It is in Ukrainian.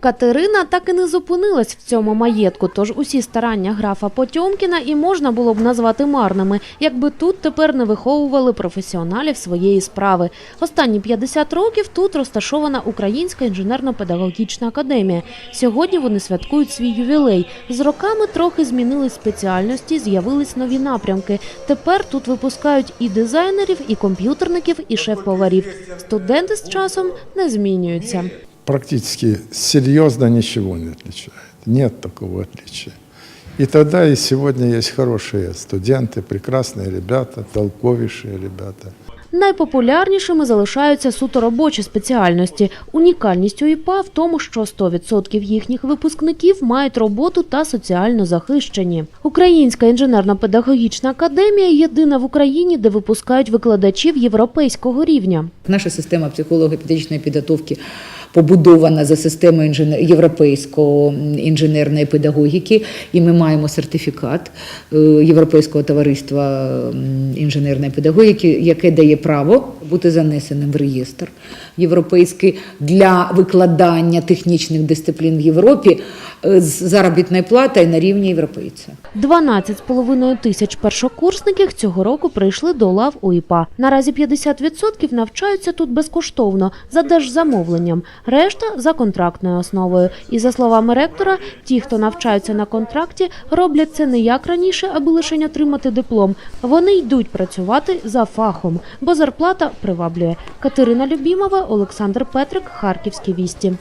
Катерина так і не зупинилась в цьому маєтку, тож усі старання графа Потьомкіна і можна було б назвати марними, якби тут тепер не виховували професіоналів своєї справи. Останні 50 років тут розташована Українська інженерно-педагогічна академія. Сьогодні вони святкують свій ювілей. З роками трохи змінились спеціальності, з'явились нові напрямки. Тепер тут випускають і дизайнерів, і комп'ютерників, і шеф-поварів. Студенти з часом не змінюються. Практически серьезно ничего не отличает. Нет такого отличия. И тогда, и сегодня есть хорошие студенты, прекрасные ребята, толковейшие ребята. Найпопулярнішими залишаються суто робочі спеціальності. Унікальність УІПА в тому, що 100% їхніх випускників мають роботу та соціально захищені. Українська інженерно-педагогічна академія єдина в Україні, де випускають викладачів європейського рівня. Наша система психолого-педагогічної підготовки побудована за системою інженер... європейської інженерної педагогіки, і ми маємо сертифікат е, Європейського товариства інженерної педагогіки, яке дає право бути занесеним в реєстр європейський для викладання технічних дисциплін в Європі е, з заробітною платою на рівні європейця. 12,5 тисяч першокурсників цього року прийшли до лав УІПА. Наразі 50% навчаються тут безкоштовно за держзамовленням, решта за контрактною основою. І за словами ректора, ті, хто навчаються на контракті, роблять це не як раніше, аби лише отримати диплом. Вони йдуть працювати за фахом, бо зарплата приваблює. Катерина Любімова, Олександр Петрик, Харківські вісті.